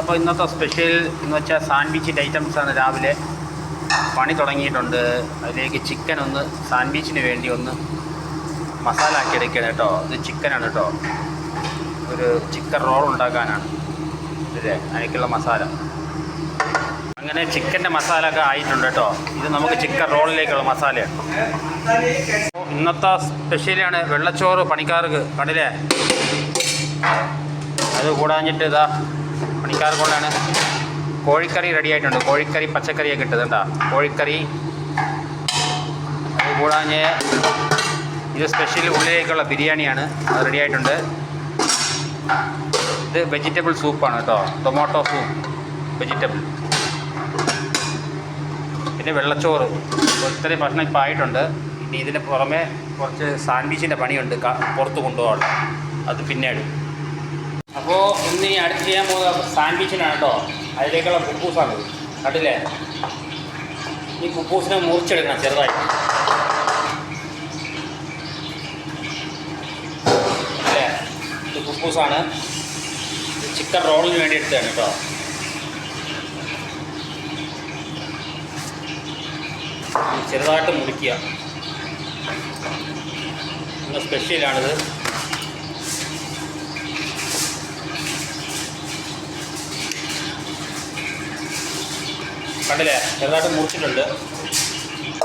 അപ്പോൾ ഇന്നത്തെ സ്പെഷ്യൽ എന്ന് വെച്ചാൽ സാൻഡ്വിച്ചിന്റെ ആണ് രാവിലെ പണി തുടങ്ങിയിട്ടുണ്ട്. അതിലേക്ക് ചിക്കൻ ഒന്ന് സാൻഡ്വിച്ചിന് വേണ്ടി ഒന്ന് മസാല ആക്കി എടുക്കണം കേട്ടോ ഇത് ചിക്കനാണ് കേട്ടോ ഒരു ചിക്കൻ റോൾ ഉണ്ടാക്കാനാണ്. അല്ലേ അതിലേക്കുള്ള മസാല അങ്ങനെ ചിക്കന്റെ മസാല ഒക്കെ ആയിട്ടുണ്ട് കേട്ടോ ഇത് നമുക്ക് ചിക്കൻ റോളിലേക്കുള്ള മസാലയാണ് ഇന്നത്തെ സ്പെഷ്യലാണ് വെള്ളച്ചോറ് പണിക്കാർക്ക്. കണ്ടില്ലേ? അത് കൂടാഞ്ഞിട്ട് ഇതാ പണിക്കാർക്കൊണ്ടാണ് കോഴിക്കറി റെഡി ആയിട്ടുണ്ട്. കോഴിക്കറി പച്ചക്കറിയൊക്കെ ഇട്ടത് കേട്ടോ കോഴിക്കറി. കൂടാഞ്ഞ് ഇത് സ്പെഷ്യൽ ഉള്ളിലേക്കുള്ള ബിരിയാണിയാണ്. അത് റെഡി ആയിട്ടുണ്ട്. ഇത് വെജിറ്റബിൾ സൂപ്പാണ് കേട്ടോ. ടൊമാറ്റോ സൂപ്പ് വെജിറ്റബിൾ പിന്നെ വെള്ളച്ചോറ്. ഇത്രയും ഭക്ഷണം ഇപ്പോൾ ആയിട്ടുണ്ട്. ഇനി ഇതിന് പുറമെ കുറച്ച് സാൻഡ്വിച്ചിന്റെ പണിയുണ്ട്. പുറത്ത് കൊണ്ടുപോകാനുള്ള. അത് പിന്നീട്. അപ്പോൾ ഇന്ന് ഇനി അടുത്ത് ചെയ്യാൻ പോകുന്ന സാൻഡ്വിച്ചിനാണ് കേട്ടോ അതിലേക്കുള്ള കുപ്പൂസാണ് കണ്ടില്ലേ? ഈ കുപ്പൂസിനെ മുറിച്ചെടുക്കണം ചെറുതായി അല്ലേ? ഇത് കുപ്പൂസാണ് ചിക്കൻ റോളിന് വേണ്ടി എടുത്തതാണ് കേട്ടോ ചെറുതായിട്ട് മുറിക്കുക. സ്പെഷ്യലാണിത് കണ്ടില്ലേ? ചെറുതായിട്ട് മുറിച്ചിട്ടുണ്ട്.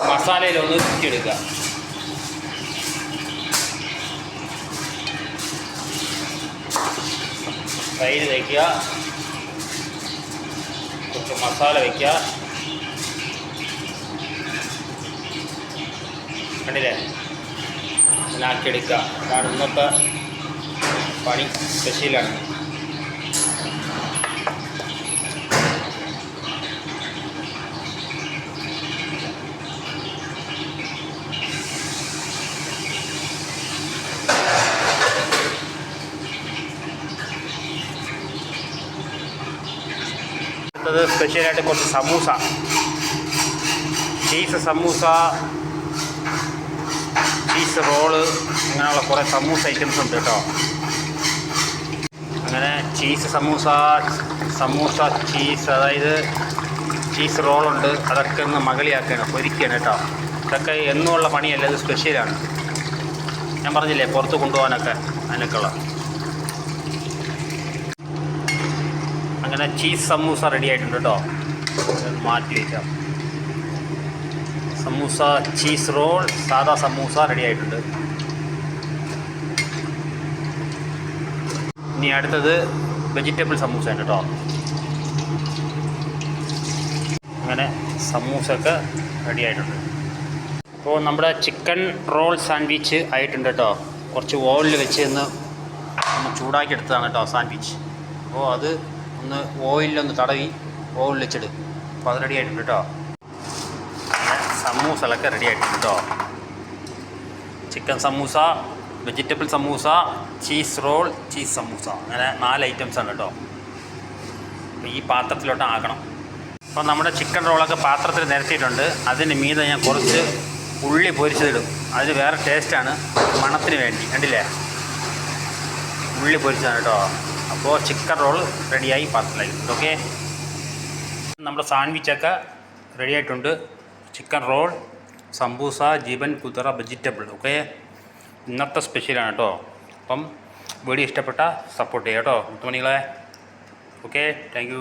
മസാലയിലൊന്ന് ചുറ്റിയെടുക്കുക തൈര് തയ്ക്കുക കുറച്ച് മസാല വയ്ക്കുക കണ്ടില്ലേ? ഇതിനാക്കിയെടുക്കുക. അതാണ് ഇന്നത്തെ പണി. സ്പെഷ്യലാണ് അടുത്തത് സ്പെഷ്യലായിട്ട് കുറച്ച് samosa. Cheese samosa cheese roll അങ്ങനെയുള്ള കുറേ സമൂസ ഐറ്റംസ് ഉണ്ട് കേട്ടോ. അങ്ങനെ ചീസ് സമൂസ സമൂസ ചീസ് അതായത് ചീസ് റോളുണ്ട് അതൊക്കെ ഒന്ന് മകളിയാക്കുകയാണ് പൊരിക്കുകയാണ് കേട്ടോ. ഇതൊക്കെ എന്നുമുള്ള പണിയല്ല ഇത് സ്പെഷ്യലാണ് ഞാൻ പറഞ്ഞില്ലേ പുറത്ത് കൊണ്ടുപോകാനൊക്കെ അതിനൊക്കെയുള്ള. അങ്ങനെ ചീസ് സമൂസ റെഡി ആയിട്ടുണ്ട് കേട്ടോ മാറ്റി വയ്ക്കാം സമൂസ ചീസ് റോൾ സാദാ സമൂസ റെഡി ആയിട്ടുണ്ട്. ഇനി അടുത്തത് വെജിറ്റബിൾ സമൂസ ഉണ്ട് കേട്ടോ അങ്ങനെ സമൂസയൊക്കെ റെഡി ആയിട്ടുണ്ട്. അപ്പോൾ നമ്മുടെ ചിക്കൻ റോൾ സാൻഡ്വിച്ച് ആയിട്ടുണ്ട് കേട്ടോ കുറച്ച് ഓയിലിൽ വെച്ച് ഒന്ന് ചൂടാക്കി എടുത്തതാണ് കേട്ടോ സാൻഡ്വിച്ച് അപ്പോൾ അത് ഒന്ന് ഓയിലൊന്ന് തടവി ഓയിൽ വെച്ചിട് അപ്പോൾ അത് റെഡി ആയിട്ടുണ്ട് കേട്ടോ സമൂസകളൊക്കെ റെഡി ആയിട്ടുണ്ട് കേട്ടോ chicken samosa vegetable samosa cheese roll cheese samosa. അങ്ങനെ നാല് ഐറ്റംസ് ആണ് കേട്ടോ അപ്പോൾ ഈ പാത്രത്തിലോട്ട് ആക്കണം. അപ്പോൾ നമ്മുടെ ചിക്കൻ റോളൊക്കെ പാത്രത്തിൽ നിരത്തിയിട്ടുണ്ട്. അതിന് മീതെ ഞാൻ കുറച്ച് ഉള്ളി പൊരിച്ചതിടും. അതിന് വേറെ ടേസ്റ്റാണ് മണത്തിന് വേണ്ടി. കണ്ടില്ലേ? ഉള്ളി പൊരിച്ചതാണ് കേട്ടോ അപ്പോൾ ചിക്കൻ റോൾ റെഡിയായി പാത്രത്തിലായി. ഓക്കെ നമ്മുടെ സാൻഡ്വിച്ചൊക്കെ റെഡി ആയിട്ടുണ്ട് ചിക്കൻ റോൾ സംബൂസ ജീവൻ കുതിറ വെജിറ്റബിൾ ഓക്കെ? ഇന്നത്തെ സ്പെഷ്യലാണ് കേട്ടോ. അപ്പം വീഡിയോ ഇഷ്ടപ്പെട്ട സപ്പോർട്ട് ചെയ്യാം കേട്ടോ. മുത്തുമണികളെ ഓക്കെ? താങ്ക്